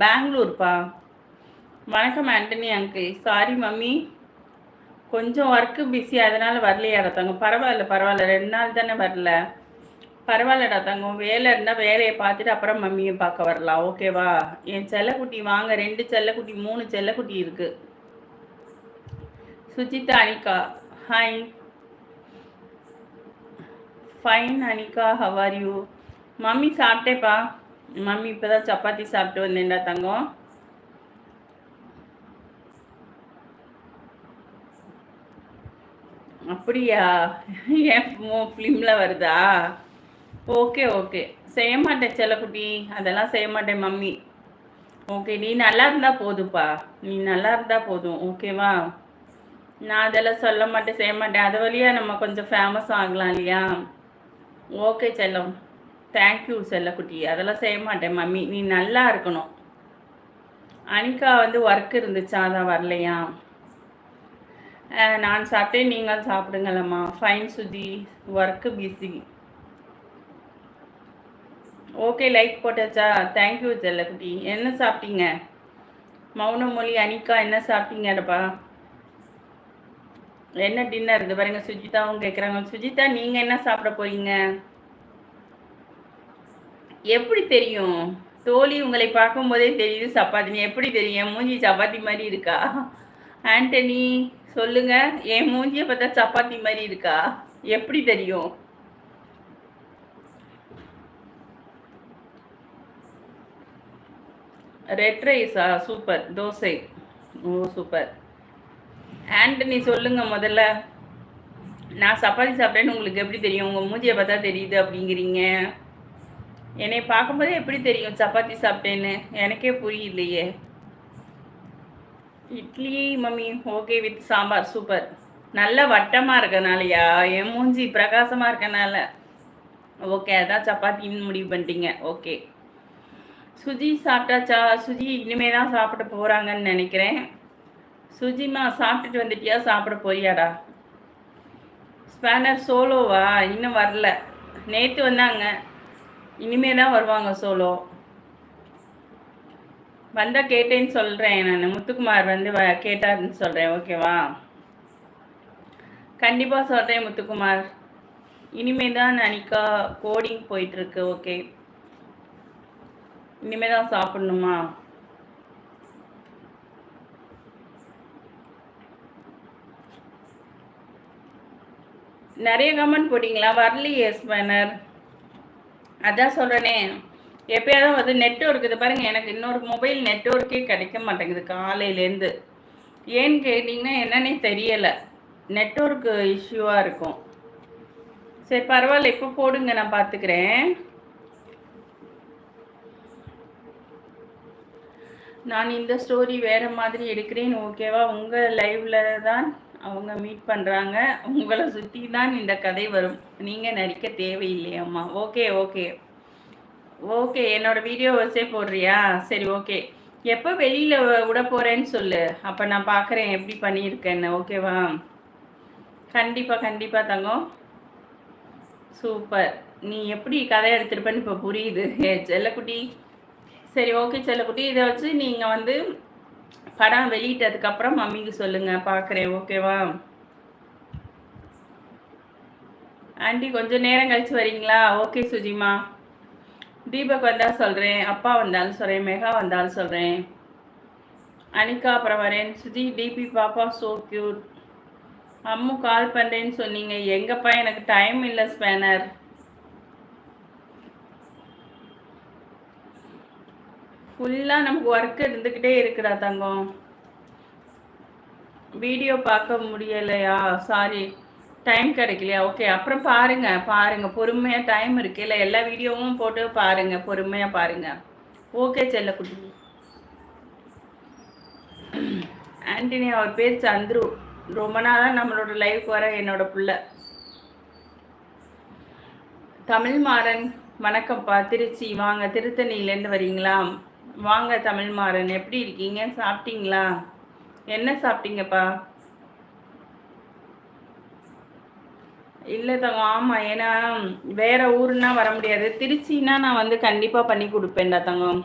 பெங்களூர்ப்பா. வணக்கம் Antony uncle. Sorry mummy. கொஞ்சம் work busy அதனால் வரலையாடா தங்கம் பரவாயில்ல பரவாயில்ல. ரெண்டு நாள் தானே வரல. பரவாயில்லடா தங்கம் வேலை இருந்தால் வேலையை பார்த்துட்டு அப்புறம் மம்மியை பார்க்க வரலாம். ஓகேவா என் செல்லக்குட்டி வாங்க. ரெண்டு செல்லக்குட்டி மூணு செல்லக்குட்டி இருக்குது Sujitha Anika. Hi fine Anika. How are you mummy சாப்பிட்டேப்பா. Mummy இப்போ தான் சப்பாத்தி சாப்பிட்டு வந்தேன்டா தங்கம். அப்படியா? என் ஃபிலிமில் வருதா? Okay okay. செய்ய மாட்டேன் செல்லக்குட்டி. அதெல்லாம் செய்ய மாட்டேன் மம்மி. ஓகே நீ நல்லா இருந்தா போதும்ப்பா நீ நல்லா இருந்தா போதும். ஓகேவா நான் அதெல்லாம் சொல்ல மாட்டேன் செய்ய மாட்டேன் அது வழியாக நம்ம கொஞ்சம் ஃபேமஸ் ஆகலாம் இல்லையா? ஓகே செல்லம். தேங்க்யூ செல்லக்குட்டி. அதெல்லாம் செய்ய மாட்டேன் மம்மி. நீ நல்லா இருக்கணும். அனிகா வந்து ஒர்க் இருந்துச்சா? அதான் வரலையா? நான் சாப்பிட்டேன் நீங்கள் சாப்பிடுங்களம்மா. Fine Suji work busy okay like போட்டாச்சா? தேங்க்யூ செல்லக்குட்டி. என்ன சாப்பிட்டீங்க? மௌனமொழி அனிகா என்ன சாப்பிட்டீங்கடப்பா? என்ன டின்னர் இது பாருங்க சுஜிதாவும் கேட்குறாங்க சுஜிதா நீங்கள் என்ன சாப்பிட போறீங்க? எப்படி தெரியும்? தோழி உங்களை பார்க்கும்போதே தெரியுது சப்பாத்தி எப்படி தெரியும்? என் மூஞ்சி சப்பாத்தி மாதிரி இருக்கா? ஆண்டனி சொல்லுங்க. என் மூஞ்சியை பார்த்தா சப்பாத்தி மாதிரி இருக்கா? எப்படி தெரியும்? ரெட் ரைஸா சூப்பர் தோசை. ஓ சூப்பர் ஆண்டனி சொல்லுங்க முதல்ல. நான் சப்பாத்தி சாப்பிட்டேன்னு உங்களுக்கு எப்படி தெரியும்? உங்கள் மூஞ்சியை பார்த்தா தெரியுது அப்படிங்கிறீங்க. என்னை பார்க்கும்போதே எப்படி தெரியும் சப்பாத்தி சாப்பிட்டேன்னு? எனக்கே புரியலையே. Idli mummy okay with sambar super நல்ல வட்டமாக இருக்கனாலயா? என் மூஞ்சி பிரகாசமாக இருக்கனால. ஓகே அதான் சப்பாத்தின்னு முடிவு பண்ணிட்டீங்க. ஓகே சுஜி சாப்பிட்டாச்சா? சுஜி இனிமே தான் சாப்பிட போகிறாங்கன்னு நினைக்கிறேன். சுஜிமா சாப்பிட்டுட்டு வந்துட்டியா? சாப்பிட போறியாடா? ஸ்பேனர் சோலோவா இன்னும் வரல. நேற்று வந்தாங்க. இனிமே தான் வருவாங்க சோலோ. வந்தால் கேட்டேன்னு சொல்கிறேன் நான். முத்துக்குமார் வந்து வ கேட்டாருன்னு சொல்கிறேன் ஓகேவா? கண்டிப்பாக சொல்கிறேன் முத்துக்குமார். இனிமே தான் அனிக்கா கோடிங் போயிட்டுருக்கு ஓகே. இனிமே தான் சாப்பிடணுமா? நிறைய கமெண்ட் போட்டிங்களா? வரலையே ஸ்பேனர் அதான் சொல்கிறேனே எப்பயாவது வந்து நெட்ஒர்க் இது பாருங்கள் எனக்கு இன்னொரு மொபைல் நெட்ஒர்க்கே கிடைக்க மாட்டேங்குது காலையிலேருந்து ஏன்னு கேட்டிங்கன்னா என்னன்னே தெரியலை. நெட்ஒர்க்கு இஷ்யூவாக இருக்கும். சரி பரவாயில்ல இப்போ போடுங்க நான் பார்த்துக்கிறேன் நான் இந்த ஸ்டோரி வேறு மாதிரி எடுக்கிறேன் ஓகேவா உங்கள் லைவில் தான் அவங்க மீட் பண்ணுறாங்க உங்களை சுற்றி தான் இந்த கதை வரும். நீங்கள் நடிக்க தேவையில்லையம்மா ஓகே ஓகே ஓகே என்னோட வீடியோ வச்சே போடுறியா? சரி ஓகே எப்போ வெளியில் விட போகிறேன்னு சொல்லு. அப்போ நான் பார்க்குறேன் எப்படி பண்ணியிருக்கேன்னு. ஓகேவா கண்டிப்பாக கண்டிப்பாக தங்கம். சூப்பர் நீ எப்படி கதை எடுத்திருப்பேன்னு இப்போ புரியுது. ஏ செல்லக்குட்டி. சரி ஓகே செல்லக்குட்டி. இதை வச்சு நீங்கள் வந்து படம் வெளியிட்டதுக்கப்புறம் மம்மிக்கு சொல்லுங்கள் பார்க்குறேன் ஓகேவா? ஆண்டி கொஞ்சம் நேரம் கழிச்சு வரீங்களா? ஓகே சுஜிமா. தீபக் வந்தால் சொல்கிறேன் அப்பா வந்தாலும் சொல்கிறேன் மெகா வந்தாலும் சொல்கிறேன் அனிகா அப்புறம் வரேன். சுஜி டிபி பாப்பா சோ க்யூட் அம்மு கால் பண்ணுறேன்னு சொன்னீங்க. எங்கப்பா எனக்கு டைம் இல்லை ஸ்பேனர் ஃபுல்லாக நமக்கு ஒர்க் இருந்துக்கிட்டே இருக்குடா தங்கம். வீடியோ பார்க்க முடியலையா? சாரி டைம் கிடைக்கலையா? ஓகே அப்புறம் பாருங்கள் பாருங்கள் பொறுமையாக டைம் இருக்குல்ல எல்லா வீடியோவும் போட்டு பாருங்கள் பொறுமையாக பாருங்கள் ஓகே செல்லக்குட்டி. ஆண்டனி அவர் பேர் சந்துரு. ரொம்ப நாளாக நம்மளோட லைஃப் வர என்னோட பிள்ளை. தமிழ் மாறன் வணக்கம்ப்பா. திருச்சி வாங்க. திருத்தணியிலேருந்து வரீங்களா? வாங்க தமிழ் மாறன் எப்படி இருக்கீங்க? சாப்பிட்டீங்களா? என்ன சாப்பிட்டீங்கப்பா? இல்லை தங்கம் ஆமாம் ஏன்னா வேற ஊருன்னா வர முடியாது. திருச்சின்னா நான் வந்து கண்டிப்பாக பண்ணி கொடுப்பேன்டா தங்கம்.